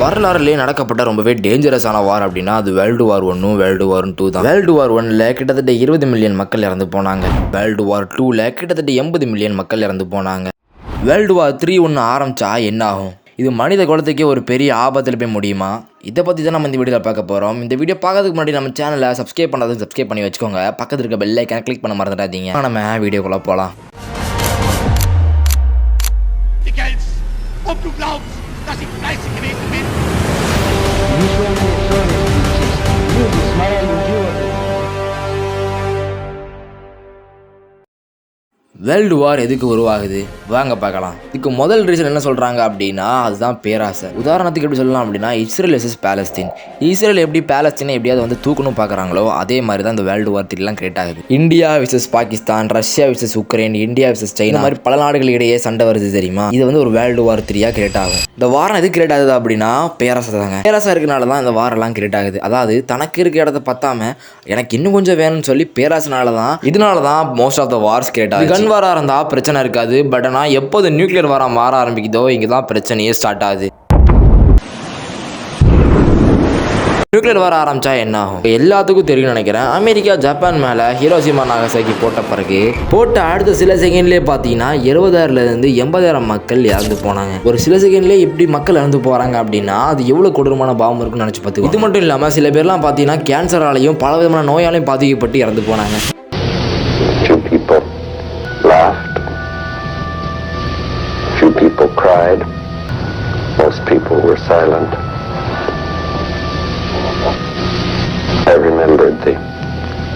வரலாறுலேயே நடக்கப்பட்ட ரொம்பவே டேஞ்சரஸான வார் அப்படின்னா அது வேர்ல்டு வார் ஒன்றும் வேர்ல்டு வார் டூ தான். வேர்ல்டு வார் ஒன்ல கிட்டத்தட்ட இருபது மில்லியன் மக்கள் இறந்து போனாங்க. வேர்ல்டு வார் டூவில் கிட்டத்தட்ட எண்பது மில்லியன் மக்கள் இறந்து போனாங்க. வேர்ல்டு வார் த்ரீ ஒன்று ஆரம்பிச்சா என்ன ஆகும்? இது மனித குலத்துக்கே ஒரு பெரிய ஆபத்தில் போய் முடியுமா? இதை பற்றி தான் நம்ம இந்த வீடியோவில் பார்க்க போகிறோம் இந்த வீடியோ பார்க்கறதுக்கு முன்னாடி நம்ம சேனலை சப்ஸ்கிரைப் பண்ணாத சப்ஸ்கிரைப் பண்ணி வச்சுக்கோங்க. பக்கத்தில் இருக்க பெல் ஐக்கான கிளிக் பண்ண மறந்துடாதீங்க. நம்ம வீடியோக்குள்ளே போகலாம் ob du glaubst, dass ich fleißig gewesen bin. World war எதுக்கு உருவாகுது? வாங்க பார்க்கலாம். இதுக்கு முதல் ரீசன் என்ன சொல்கிறாங்க அப்படின்னா அதுதான் பேராசை உதாரணத்துக்கு எப்படி சொல்லலாம் அப்படின்னா இஸ்ரேல் எஸ்எஸ் பேலஸ்தீன். இஸ்ரேல் எப்படி பேலஸ்தீனை எப்படியாவது வந்து தூக்கணும் பார்க்குறாங்களோ அதே மாதிரி தான் இந்த வேர்ல்டு வார் த்ரீலாம் கிரியேட் ஆகுது. India versus Pakistan Russia versus Ukraine India versus China. மாதிரி பல நாடுகளிடையே சண்டை வருது தெரியுமா? இது வந்து ஒரு வேர்ல்டு வார் த்ரீயாக கிரியேட் ஆகும். இந்த வாரம் எது கிரியேட் ஆகுது அப்படின்னா பேராசை தாங்க. பேராசை இருக்கனால தான் இந்த வாரெல்லாம் கிரியேட் ஆகுது. அதாவது தனக்கு இருக்க இடத்த பத்தாம எனக்கு இன்னும் கொஞ்சம் வேணும்னு சொல்லி பேராசனால தான் இதனால தான் most of the wars create ஆகுது கன் வாரா இருந்தால் பிரச்சனை இருக்காது. பட் ஆனால் எப்போது நியூக்ளியர் வாரம் மாற ஆரம்பிக்குதோ இங்கே தான் பிரச்சனையே ஸ்டார்ட் ஆகுது. நியூக்ளியர் வர ஆரம்பிச்சா என்ன ஆகும்? எல்லாத்துக்கும் தெரியும் நினைக்கிறேன். அமெரிக்கா ஜப்பான் மேலே ஹீரோசிமா நாகசாக்கி போட்ட பிறகு போட்ட அடுத்த சில செகண்ட்லேயே பார்த்தீங்கன்னா இருபதாயிரம்லேருந்து எண்பதாயிரம் மக்கள் இறந்து போனாங்க. ஒரு சில செகண்ட்லேயே இப்படி மக்கள் இறந்து போகிறாங்க அப்படின்னா அது எவ்வளோ கொடூரமான பாவம் இருக்குன்னு நினச்சி பார்த்து இது மட்டும் இல்லாமல் சில பேர்லாம் பார்த்தீங்கன்னா கேன்சராலையும் பல விதமான நோயாலையும் பாதிக்கப்பட்டு இறந்து போனாங்க. Cried. Most people were silent. I remembered the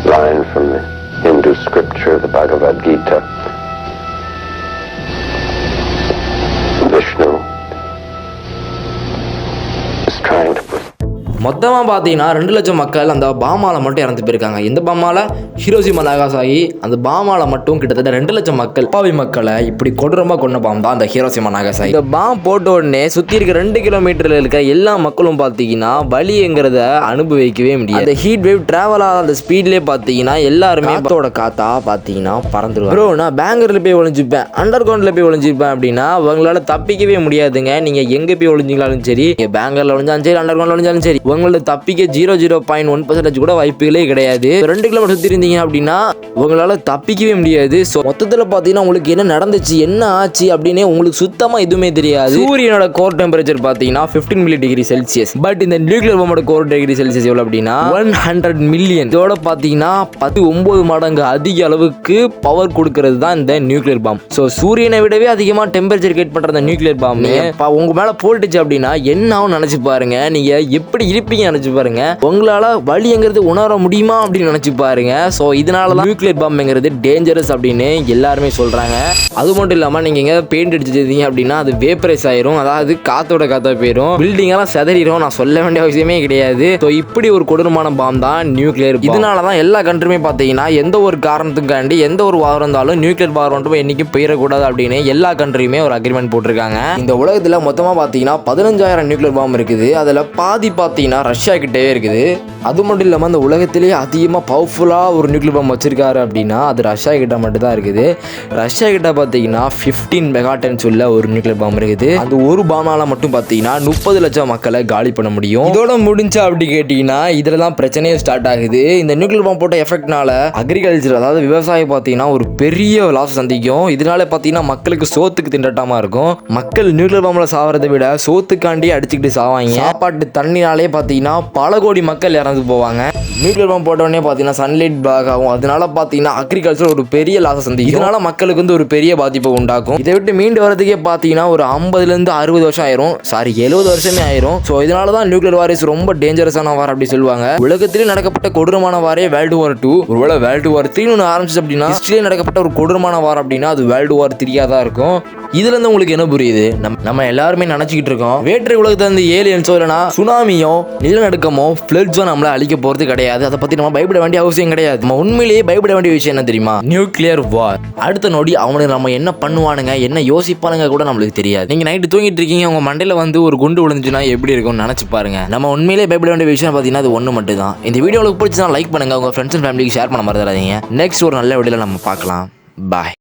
line from the Hindu scripture, the Bhagavad Gita. Vishnu is trying to மொத்தமாக பார்த்தீங்கன்னா ரெண்டு லட்சம் மக்கள் அந்த பாமால மட்டும் இறந்து போயிருக்காங்க. இந்த பாமால? Hiroshima Nagasaki. அந்த பாமால மட்டும் கிட்டத்தட்ட ரெண்டு லட்சம் மக்கள் பாவி மக்களை இப்படி கொடூரமாக கொண்ட பாம் தான் அந்த ஹீரோசிமா நாகாசாகி. இந்த பாம் போட்ட உடனே சுற்றி இருக்க ரெண்டு கிலோமீட்டரில் இருக்க எல்லா மக்களும் பார்த்தீங்கன்னா வலிங்கிறத அனுபவிக்கவே முடியாது. அந்த ஹீட் வேவ் ட்ராவல் ஆகாத அந்த ஸ்பீட்லேயே பார்த்தீங்கன்னா எல்லாருமே காத்தோட காத்தா பார்த்தீங்கன்னா பறந்துருவாங்க. ப்ரோ நான் பேங்கரில் போய் ஒளிஞ்சுப்பேன். அண்டர் கிரவுண்டில் போய் ஒளிஞ்சுப்பேன் அப்படின்னா உங்களால் தப்பிக்கவே முடியாதுங்க. நீங்கள் எங்கே போய் ஒளிஞ்சிங்களாலும் சரி நீங்கள் பேங்கரில் ஒளிஞ்சாலும் சரி அண்டர் கிரவுண்டில் ஒளிஞ்சாலும் சரி. உங்களோட தப்பிக்க zero zero point one percentage கூட வாய்ப்புகளே கிடையாது. ரெண்டு கிலோமீட்டர் சுற்றி இருந்தீங்க அப்படின்னா உங்களால் தப்பிக்கவே முடியாது. ஸோ மொத்தத்தில் பார்த்தீங்கன்னா உங்களுக்கு என்ன நடந்துச்சு என்ன ஆச்சு அப்படின்னே உங்களுக்கு சுத்தமாக எதுவுமே தெரியாது. சூரியனோட கோர் டெம்பரேச்சர் பார்த்தீங்கன்னா fifteen million degree Celsius but இந்த நியூக்ளியர் பம்போட கோர் டிகிரி செல்சியஸ் எவ்வளோ அப்படின்னா ஒன் ஹண்ட்ரட் மில்லியன் இதோட பார்த்தீங்கன்னா பத்து ஒன்பது மடங்கு அதிக அளவுக்கு பவர் கொடுக்கறது தான் இந்த நியூக்ளியர் பாம் ஸோ சூரியனை விடவே அதிகமாக டெம்பரேச்சர் கிரியேட் பண்ணுற அந்த நியூக்ளியர் பாம் உங்க மேலே போட்டுச்சு அப்படின்னா என்ன ஆகும் நினச்சி பாருங்க. நீங்க எப்படி இருப்பீங்க நினச்சி பாருங்க. உங்களால வலிங்கிறது உணர முடியுமா அப்படின்னு நினச்சி பாருங்க. ஸோ இதனால தான் நியூக்ளியர் பாம்புங்கிறது டேஞ்சரஸ் அப்படின்னு எல்லாருமே சொல்றாங்க. அது மட்டும் இல்லாமல் நீங்க எங்க பெயிண்ட் அடிச்சிருந்தீங்க அப்படின்னா அது வேப்பரைஸ் ஆயிரும். அதாவது காத்தோட காத்தா போயிடும் பில்டிங் எல்லாம் செதறிடும் நான் சொல்ல வேண்டிய அவசியமே கிடையாது. ஸோ இப்படி ஒரு கொடூரமான பாம் தான் நியூக்ளியர் இதனால தான் எல்லா கண்ட்ரியுமே பார்த்தீங்கன்னா எந்த ஒரு காரணத்துக்காண்டி எந்த ஒரு வாரம் இருந்தாலும் நியூக்ளியர் வார் மட்டும் என்னைக்கு போயிடக்கூடாது அப்படின்னு எல்லா கண்ட்ரியுமே ஒரு அக்ரிமெண்ட் போட்டிருக்காங்க. இந்த உலகத்தில் மொத்தமாக பார்த்தீங்கன்னா பதினஞ்சாயிரம் நியூக்ளியர் பாம் இருக்குது. அதில் பாதி பார்த்தீங்கன்னா ரஷ்யா கிட்டவே இருக்குது. அது மட்டும் இல்லாமல் அந்த உலகத்திலேயே அதிகமாக பவர்ஃபுல்லாக ஒரு நியூக்ளியர் பாம் வச்சிருக்காரு அப்படின்னா அது ரஷ்யா கிட்ட மட்டும் தான் இருக்குது. ரஷ்யா கிட்ட பார்த்தீங்கன்னா ஃபிஃப்டீன் மெகாட்டன்ஸ் உள்ள ஒரு நியூக்ளியர் பாம் இருக்குது. அந்த ஒரு பாமால மட்டும் பார்த்தீங்கன்னா முப்பது லட்சம் மக்களை காலி பண்ண முடியும். இதோட முடிஞ்சா அப்படி கேட்டிங்கன்னா இதில் தான் பிரச்சனையே ஸ்டார்ட் ஆகுது. இந்த நியூக்ளியர் பாம் போட்ட எஃபெக்ட்னால அக்ரிகல்ச்சர் அதாவது விவசாயம் பார்த்தீங்கன்னா ஒரு பெரிய லாஸ் சந்திக்கும். இதனால பார்த்தீங்கன்னா மக்களுக்கு சோத்துக்கு திண்டாட்டமாக இருக்கும். மக்கள் நியூக்ளியர் பாம்பில் சாவறதை விட சோத்துக்காண்டி அடிச்சுக்கிட்டு சாவாங்க. சாப்பாட்டு தண்ணினாலே பார்த்தீங்கன்னா பல கோடி மக்கள் இறந்து போவாங்க. நியூக்ளியர் பம்ப் போட்ட பார்த்தீங்கன்னா சன்லைட் பிளாக் ஆகும். அதனால பார்த்தீங்கன்னா அக்ரிகல்ச்சர் ஒரு பெரிய லாஸை சந்திக்கும். இதனால மக்களுக்கு வந்து ஒரு பெரிய பாதிப்பை உண்டாக்கும். இதை விட்டு மீண்டு வரதுக்கே பார்த்தீங்கன்னா ஒரு ஐம்பதுலேருந்து அறுபது வருஷம் ஆயிரும். சாரி எழுபது வருஷமே ஆயிரும். ஸோ இதனால தான் நியூக்ளியர் வாரிஸ் ரொம்ப டேஞ்சரஸான வார் அப்படி சொல்லுவாங்க. உலகத்திலே நடக்கப்பட்ட கொடூரமான வாரே வேர்ல்டு வார் டூ ஒருவேளை வேர்ல்டு வார் த்ரீ ஒன்று ஆரம்பிச்சு அப்படின்னா ஹிஸ்ட்ரியிலே நடக்கப்பட்ட ஒரு கொடூரமான வார் அப்படின்னா அது வேர்ல்டு வார் த்ரீயாக தான் இருக்கும். இதுல இருந்து உங்களுக்கு என்ன புரியுது? நம்ம நம்ம எல்லாருமே நினைச்சுக்கிட்டு இருக்கோம். வேற்று உலகத்துல இருந்து ஏலியன்ஸோ இல்லைனா சுனாமியும் நிலநடுக்கமோ ஃபிளட்ஸோ நம்மளை அழிக்க போறது கிடையாது. அதை பத்தி நம்ம பயப்பட வேண்டிய அவசியம் கிடையாது. நம்ம உண்மையிலேயே பயப்பட வேண்டிய விஷயம் என்ன தெரியுமா? நியூக்ளியர் வார் அடுத்த நொடி அவனுக்கு நம்ம என்ன பண்ணுவானுங்க என்ன யோசிப்பானுங்க கூட நம்மளுக்கு தெரியாது. நீங்க நைட்டு தூங்கிட்டு இருக்கீங்க உங்க மண்டையில வந்து ஒரு குண்டு விழுந்துச்சுன்னா எப்படி இருக்கும்னு நினைச்சு பாருங்க. நம்ம உண்மையிலேயே பயப்பட வேண்டிய விஷயம் பார்த்தீங்கன்னா அது ஒன்று மட்டும் தான் இந்த வீடியோ உங்களுக்கு பிடிச்சா லைக் பண்ணுங்க உங்க ஃப்ரெண்ட்ஸ் அண்ட் ஃபேமிலிக்கு ஷேர் பண்ண மறந்துடாதீங்க. நெக்ஸ்ட் ஒரு நல்ல வீடியோல நம்ம பார்க்கலாம். பாய்